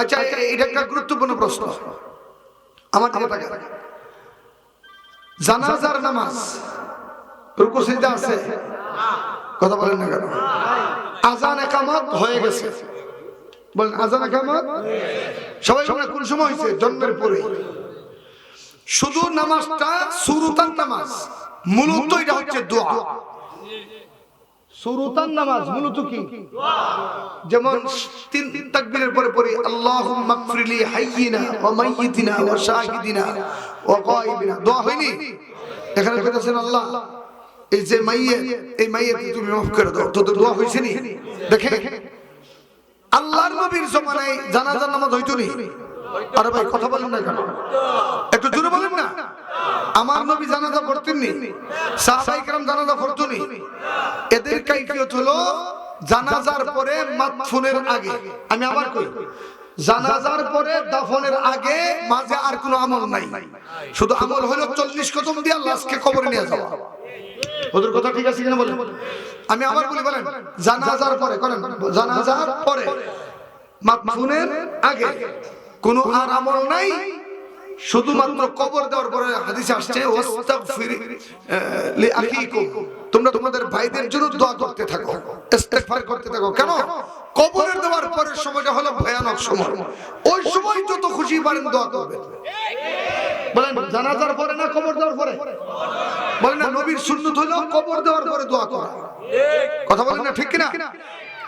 আচ্ছা এটা একটা গুরুত্বপূর্ণ প্রশ্ন। আমার জানাজার নামাজ আছে? কথা বলেন না কেন? আজান একামত হয়ে গেছে। বলেন, আজান একামত? সবাই আমরা কোন সময় হয়েছে? জন্মের পরে। শুধু নামাজটা সুরুতান নামাজ, মূলত এটা হচ্ছে দোয়া। সুরুতান নামাজ মূলত কি? যেমন তিন তিন তাকবীরের পরে পড়ি আল্লাহুম্মা গফিরলি হাইয়িনা ওয়া মাইয়িতিনা ওয়া শাহিদিনা ওয়া গায়িবিনা। দোয়া হয়নি? এখানে কইতেছেন আল্লাহ এই যে মাইয়ে এই মাইয়ে তুমি মাফ করে দাও। তো তো দোয়া হইছে নি? দেখে আল্লাহর নবীর জমানায় জানাজার নামাজ হইতো নি? আরে ভাই কথা বলেন না কেন? একটু জোরে আমার নবী জানাজা পড়তেননি। সাহাবাই কালাম জানাজা পড়তনি এদের কাইফিয়ত হলো জানাজার পরে মাতফুনের আগে। আমি আবার কই জানাজার পরে দাফনের আগে মাঝে আর কোনো আমল নাই। শুধু আমল হলো চল্লিশ কদম দিয়ে আল্লাহকে কবরে নিয়ে যাওয়া। ওদের কথা ঠিক আছে কিনা বলেন? আমি আবার বলি বলেন জানাজার পরে করেন জানাজার পরে মাতফুনের আগে কোনো আর আমল নাই শুধুমাত্র কবর দেওয়ার পরে হাদিসে আসছে, ওয়াস্তাগফির লি আখিকুম। তোমরা তোমাদের ভাইদের জন্য দোয়া করতে থাকো, ইস্তেগফার করতে থাকো। কেন? কবরের দেওয়ার পরের সময়টা হলো ভয়ানক সময়। ওই সময় যত খুশি পারেন দোয়া করবেন। বলেন, জানাজার পরে না কবর দেওয়ার পরে? বলেন না, নবীর সুন্নত হলো কবর দেওয়ার পরে দোয়া করা। কথা বলেন না ঠিক কিনা?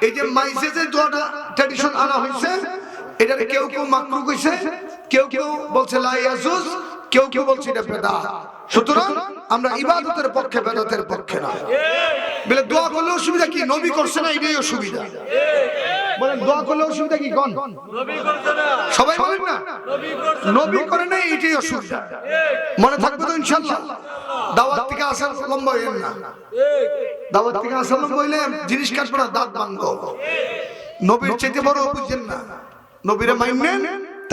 এই যে মাইসে যে দোয়াটা ট্র্যাডিশন আনা হয়েছে এটা কেউ কেউ মাকরু কইছে কেউ কেউ বলছে লা ইয়াজুজ কেউ কেউ বলছে এটা বেদাত সুতরাং আমরা ইবাদতের পক্ষে বেদাতের পক্ষে না। বলে দোয়া করলে অসুবিধা কি? নবী করছে না এটাই অসুবিধা। বলেন দোয়া করলে অসুবিধা কি? কোন? সবাই বলেন না। নবী করে না এটাই অসুবিধা। মনে থাকবে তো ইনশাআল্লাহ। দাওয়াত থেকে আসার লম্বা হইেন না। দাওয়াত থেকে আসার লম্বা হইলে জিনিস কাটবো না দাঁত ভাঙবো নবীর চাইতে বড় বুঝছেন না। নবীরে মাইনেন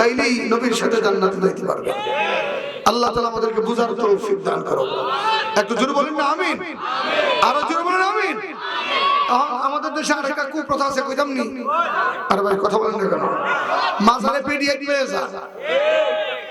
তাইলেই নবীর সাথে জান্নাতে যাইতে পারবে। আল্লাহ তালা আমাদেরকে বুঝার তৌফিক দান করো একটু জোরে বলেন না, আমিন? আরও জোরে বলেন, আমিন? আমাদের দেশে আর একটা কুপ্রথা আছে, কইতাম নি? আরে ভাই, কথা বলেন না কেন? মাঝারে পেডিয়াট পেয়ে যা।